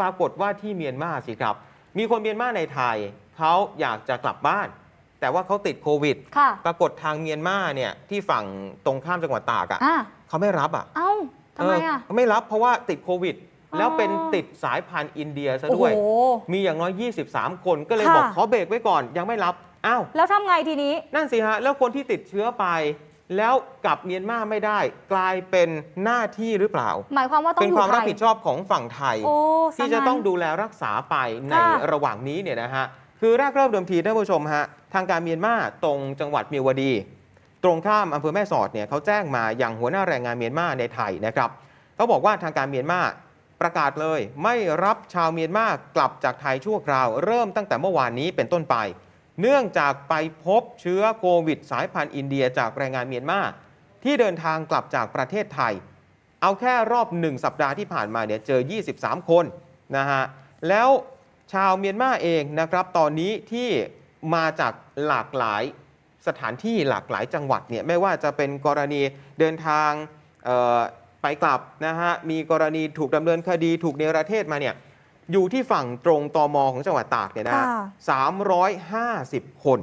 ปรากฏว่าที่เมียนมาสิครับ มีคนเมียนมาในไทยเขาอยากจะกลับบ้าน แต่ว่าเขาติดโควิด ค่ะ ปรากฏทางเมียนมาเนี่ยที่ฝั่งตรงข้ามจังหวัดตากอะอะเขาไม่รับอะเอ้าทำไมอะ เไม่รับเพราะว่าติดโควิด อ๋อ แล้วเป็นติดสายพันธุ์อินเดียซะโอ้ด้วยโหมีอย่างน้อย 23 คนก็เลยค่ะ บอกขอเบรกไว้ก่อนยังไม่รับ อ้าว แล้วทำไงทีนี้ นั่นสิฮะ แล้วคนที่ติดเชื้อไป แล้วกลับเมียนมาไม่ได้ กลายเป็นหน้าที่หรือเปล่า หมายความว่าต้องเป็นอยู่ความไทรับยผิดชอบของฝั่งไทยโอ้ที่จะซงั้นต้องดูแลรักษาไปในค่ะระหว่างนี้เนี่ยนะฮะคือแรกเริ่มเดิมทีท่านผู้ชมฮะทางการเมียนมาตรงจังหวัดเมียวดี ตรงข้ามอำเภอแม่สอดเนี่ยเขาแจ้งมาอย่างหัวหน้าแรงงานเมียนมาในไทยนะครับเขาบอกว่าทางการเมียนมาประกาศเลย ไม่รับชาวเมียนมากลับจากไทยชั่วคราว เริ่มตั้งแต่เมื่อวานนี้เป็นต้นไป เนื่องจากไปพบเชื้อโควิด สายพันธุ์อินเดียจากแรงงานเมียนมาที่เดินทางกลับจากประเทศไทย เอาแค่รอบหนึ่งสัปดาห์ที่ผ่านมาเนี่ยเจอ 23 คนนะฮะแล้วชาวเมียนมาเองนะครับตอนนี้ที่มาจากหลากหลายสถานที่หลากหลายจังหวัดเนี่ยไม่ว่าจะเป็นกรณีเดินทางไปกลับนะฮะมีกรณีถูกดำเนินคดีถูกเนรเทศมาเนี่ย อยู่ที่ฝั่งตรงตอมของจังหวัดตากเนี่ยนะฮะค่ะ350คน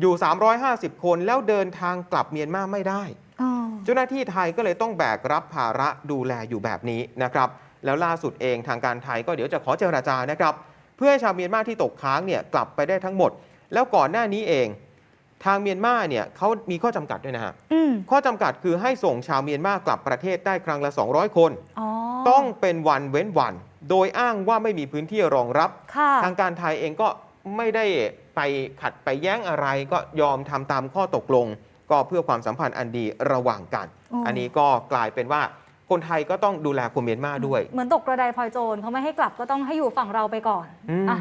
อยู่ 350 คนแล้วเดินทางกลับเมียนมาไม่ได้อ๋อเจ้าหน้าที่ไทยก็เลยต้องแบกรับภาระดูแลอยู่แบบนี้นะครับ แล้วล่าสุดเองทางการไทยก็เดี๋ยวจะขอเจรจานะครับ เพื่อให้ชาวเมียนมาที่ตกค้างเนี่ยกลับไปได้ทั้งหมด แล้วก่อนหน้านี้เอง ทางเมียนมาเนี่ยเขามีข้อจำกัดด้วยนะฮะอืมข้อจำกัดคือให้ส่งชาวเมียนมากลับประเทศได้ครั้งละ 200 คนอ๋อ ต้องเป็นวันเว้นวัน โดยอ้างว่าไม่มีพื้นที่รองรับค่ะทางการไทยเองก็ไม่ได้ไปขัดไปแย้งอะไรก็ยอมทำตามข้อตกลง ก็เพื่อความสัมพันธ์อันดีระหว่างกันอ๋ออัอันนี้ก็กลายเป็นว่าคนไทยก็ต้องดูแลคนเมียนมาด้วย เหมือนตกกระไดพลอยโจรเขาไม่ให้กลับก็ต้องให้อยู่ฝั่งเราไปก่อนอืมอะ